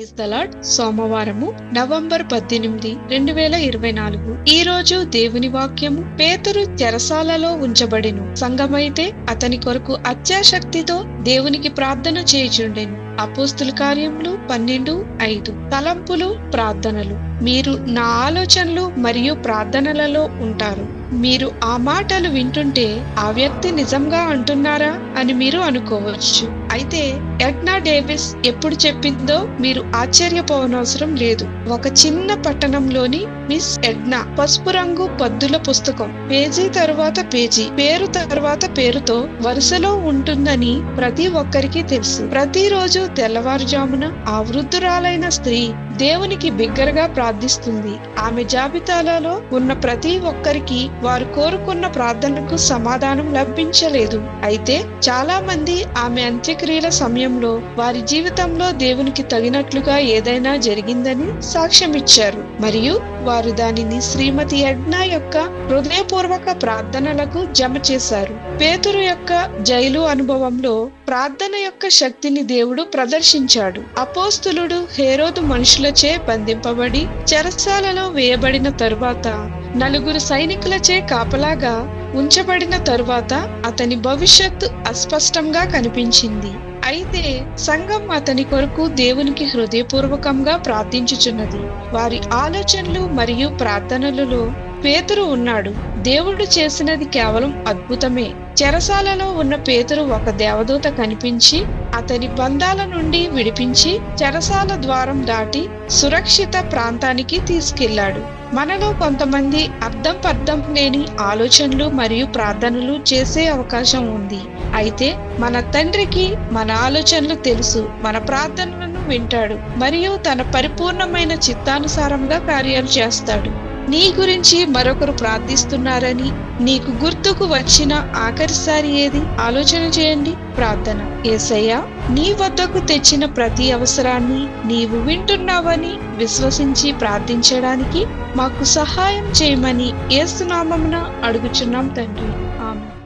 Praise the Lord సోమవారము November పద్దెనిమిది రెండు వేల ఇరవై నాలుగు. ఈ రోజు దేవుని వాక్యము పేతురు చెరసాలలో ఉంచబడెను. సంఘమైతే అతని కొరకు అత్యాశక్తితో దేవునికి ప్రార్థన చేయుచుండెను. అపోస్తుల కార్యములు పన్నెండు ఐదు. తలంపులు ప్రార్థనలు. మీరు నా ఆలోచనలు మరియు ప్రార్థనలలో ఉంటారు. మీరు ఆ మాటలు వింటుంటే ఆ వ్యక్తి నిజంగా అంటున్నారా అని మీరు అనుకోవచ్చు. అయితే ఎడ్నా డేవిస్ ఎప్పుడు చెప్పిందో మీరు ఆశ్చర్యపోవనవసరం లేదు. ఒక చిన్న పట్టణంలోని మిస్ ఎడ్నా పసుపు రంగు పద్దుల పుస్తకం పేజీ తరువాత పేజీ పేరు తరువాత పేరుతో వరుసలో ఉంటుందని ప్రతి ఒక్కరికి తెలుసు. ప్రతిరోజు తెల్లవారుజామున ఆ వృద్ధురాలైన స్త్రీ దేవునికి బిగ్గరగా ప్రార్థిస్తుంది. ఆమె జాబితాలలో ఉన్న ప్రతి ఒక్కరికి వారు కోరుకున్న ప్రార్థనకు సమాధానం లభించలేదు. అయితే చాలా మంది ఆమె అంత్యక్రియల సమయంలో వారి జీవితంలో దేవునికి తగినట్లుగా ఏదైనా జరిగిందని సాక్ష్యమిచ్చారు. మరియు వారు దానిని శ్రీమతి యజ్ఞ యొక్క హృదయపూర్వక ప్రార్థనలకు జమ చేశారు. పేతురు యొక్క జైలు అనుభవంలో ప్రార్థన యొక్క శక్తిని దేవుడు ప్రదర్శించాడు. అపోస్తులుడు హేరోదు మనుషులచే బంధింపబడి చెరసాలలో వేయబడిన తరువాత నలుగురు సైనికులచే కాపలాగా ఉంచబడిన తరువాత అతని భవిష్యత్తు అస్పష్టంగా కనిపించింది. అయితే సంఘం అతని కొరకు దేవునికి హృదయపూర్వకంగా ప్రార్థించుచున్నది. వారి ఆలోచనలు మరియు ప్రార్థనలలో పేతురు ఉన్నాడు. దేవుడు చేసినది కేవలం అద్భుతమే. చెరసాలలో ఉన్న పేతురు ఒక దేవదూత కనిపించి అతని బంధాల నుండి విడిపించి చెరసాల ద్వారం దాటి సురక్షిత ప్రాంతానికి తీసుకెళ్ళాడు మనలో కొంతమంది అర్థం పర్థం లేని ఆలోచనలు మరియు ప్రార్థనలు చేసే అవకాశం ఉంది. అయితే మన తండ్రికి మన ఆలోచనలు తెలుసు మన ప్రార్థనలను వింటాడు మరియు తన పరిపూర్ణమైన చిత్తానుసారంగా కార్యాలు చేస్తాడు. నీ గురించి మరొకరు ప్రార్థిస్తున్నారని నీకు గుర్తుకు వచ్చిన ఆఖరిసారి ఏది? ఆలోచన చేయండి. ప్రార్థన. ఏసయ్య నీ వద్దకు తెచ్చిన ప్రతి అవసరాన్ని నీవు వింటున్నావని విశ్వసించి ప్రార్థించడానికి మాకు సహాయం చేయమని ఏసునామమున అడుగుచున్నాం తండ్రి. ఆమె